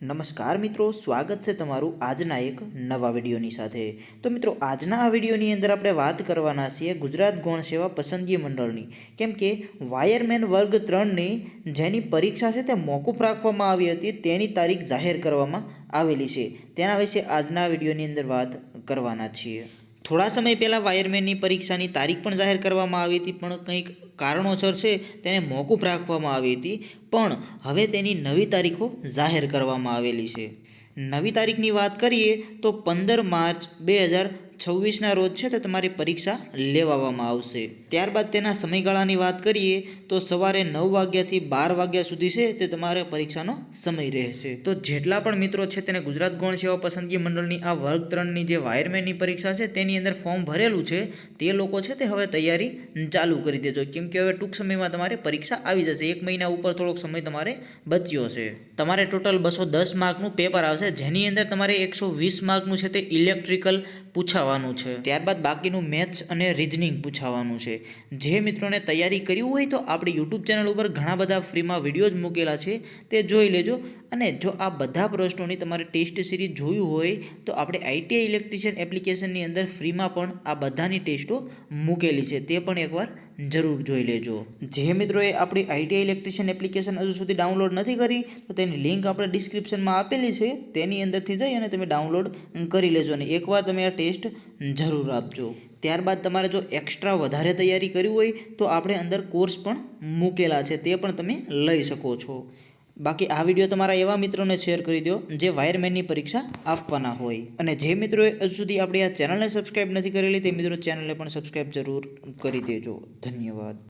નમસ્કાર મિત્રો, સ્વાગત છે તમારું આજના એક નવા વિડીયોની સાથે. તો મિત્રો, આજના આ વિડીયોની અંદર આપણે વાત કરવાના છીએ ગુજરાત ગૌણ સેવા પસંદગી મંડળની. કેમ કે વાયરમેન વર્ગ ત્રણની જેની પરીક્ષા છે તે મોકૂફ રાખવામાં આવી હતી, તેની તારીખ જાહેર કરવામાં આવેલી છે. તેના વિશે આજના વિડીયોની અંદર વાત કરવાના છીએ. થોડા સમય પહેલાં વાયરમેનની પરીક્ષાની તારીખ પણ જાહેર કરવામાં આવી હતી, પણ કંઈક કારણોસર છે તેને મોકૂફ રાખવામાં આવી હતી. પણ હવે તેની નવી તારીખો જાહેર કરવામાં આવેલી છે. નવી તારીખની વાત કરીએ તો પંદર માર્ચ બે હજાર છવ્વીસના રોજ છે તે તમારી પરીક્ષા લેવામાં આવશે. ત્યારબાદ તેના સમયગાળાની વાત કરીએ તો સવારે નવ વાગ્યાથી બાર વાગ્યા સુધી છે તે તમારે પરીક્ષાનો સમય રહેશે. તો જેટલા પણ મિત્રો છે તેને ગુજરાત ગૌણ સેવા પસંદગી મંડળની આ વર્ગ ત્રણની જે વાયરમેનની પરીક્ષા છે તેની અંદર ફોર્મ ભરેલું છે તે લોકો છે તે હવે તૈયારી ચાલુ કરી દેજો. કેમ કે હવે ટૂંક સમયમાં તમારે પરીક્ષા આવી જશે. એક મહિના ઉપર થોડોક સમય તમારે બચ્યો છે તમારે ટોટલ બસો દસ માર્કનું પેપર આવશે. જેની અંદર તમારે એકસો વીસ માર્કનું છે તે ઇલેક્ટ્રિકલ પૂછાવાનું છે. ત્યારબાદ બાકીનું મેથ્સ અને રિઝનિંગ પૂછાવાનું છે. જે મિત્રોને તૈયારી કરવી હોય તો આપણી યુટ્યુબ ચેનલ ઉપર ઘણા બધા ફ્રીમાં વિડીયોઝ મૂકેલા છે. તે જોઈ લેજો. અને જો આ બધા પ્રશ્નોની તમારે ટેસ્ટ સિરીઝ જોયું હોય તો આપણે આઈટીઆઈ ઇલેક્ટ્રિશિયન એપ્લિકેશનની અંદર ફ્રીમાં પણ આ બધાની ટેસ્ટો મૂકેલી છે. તે પણ એકવાર જરૂર જોઈ લેજો. જે મિત્રોએ આપણી આઈટીઆઈ ઇલેક્ટ્રિશિયન એપ્લિકેશન હજુ સુધી ડાઉનલોડ નથી કરી, તો તેની લિંક આપણે ડિસ્ક્રિપ્શનમાં આપેલી છે, તેની અંદરથી જઈ અને તમે ડાઉનલોડ કરી લેજો અને એકવાર તમે આ ટેસ્ટ જરૂર આપજો. ત્યારબાદ તમારે જો એક્સ્ટ્રા વધારે તૈયારી કરવી હોય, તો આપણે અંદર કોર્સ પણ મૂકેલા છે, તે પણ તમે લઈ શકો છો. બાકી આ વીડિયો તમારા એવા મિત્રોને શેર કરી દો જે વાયરમેનની પરીક્ષા આપવાના હોય. અને જે મિત્રોએ હજુ સુધી આપણી આ ચેનલને સબસ્ક્રાઈબ નથી કરેલી તે મિત્રો ચેનલને પણ સબસ્ક્રાઈબ જરૂર કરી દેજો. ધન્યવાદ.